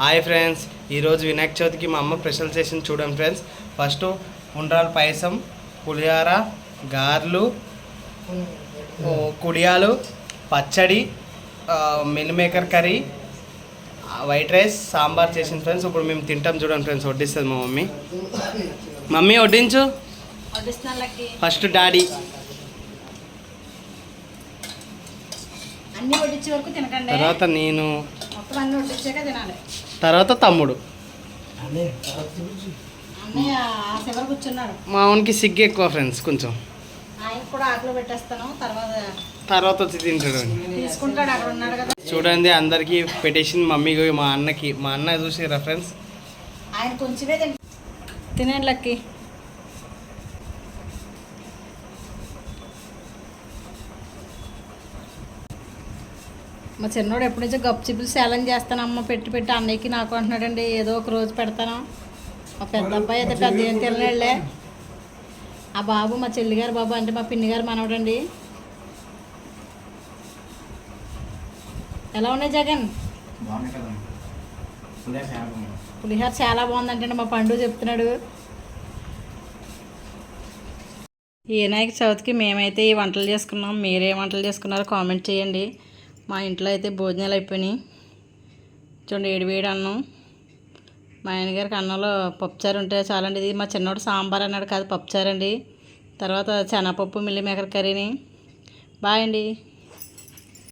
Hi friends ఈరోజు వినాయక చవితికి మా అమ్మ స్పెషల్ చేసింది చూడండి ఫ్రెండ్స్. ఫస్ట్ ఉండ్రాల పాయసం పులిహార గారెలు కుడియాలు పచ్చడి meal maker curry white rice sambar చేసింది ఫ్రెండ్స్. ఇప్పుడు మేము తింటాం చూడండి ఫ్రెండ్స్ వడ్డిస్తుంది మా మమ్మీ. మమ్మీ వడ్డించు. First daddy. తర్వాత నేను. మొత్తం అన్ని వడ్డించాక తినాలి. తర్వాత తమ్ముడు. అన్నయ్య ఆ చివర కూర్చున్నాడు మా వానికి సిగ్గు ఎక్కువ ఫ్రెండ్స్ కొంచెం. ఆయన కూడా ఆకులు పెట్టేస్తాను తర్వాత తర్వాత వచ్చి తింటాడు. తీసుకుంటాడు అక్కడ ఉన్నాడు కదా. చూడండి అందరికీ పెట్టేసింది మమ్మీకి మా అన్నకి మా అన్న చూసి రెఫరెన్స్ ఆయన కొంచెమే తింట తినండి లక్కి. మా చిన్నోడు ఎప్పటి నుంచో గప్పు చిప్పులు ఛాలెంజ్ చేస్తానమ్మ పెట్టి పెట్టి అన్నయ్యకి నాకు అంటున్నాడండి ఏదో ఒక రోజు పెడతాను. మా పెద్ద అబ్బాయి అయితే పెద్ద ఏం తినలేళ్ళే ఆ బాబు మా చెల్లిగారు బాబు అంటే మా పిన్ని గారు మనవడండి. ఎలా ఉన్నాయి జగన్? పులిహార చాలా బాగుందంటే మా పండు చెప్తున్నాడు. ఈ వినాయక చవితికి మేమైతే ఈ వంటలు చేసుకున్నాం. మీరే వంటలు చేసుకున్నారో కామెంట్ చేయండి. మా ఇంట్లో అయితే భోజనాలు అయిపోయినాయి. చూడండి ఏడు వేడి అన్నం. మా ఆయనగారికి అన్నంలో పప్పుచారు ఉంటే చాలండి. ఇది మా చిన్నోడు సాంబార్ అన్నాడు కాదు పప్పుచారు అండి తర్వాత శనగపప్పు మిల్లి మేకర్ కర్రీని. బాయ్ అండి.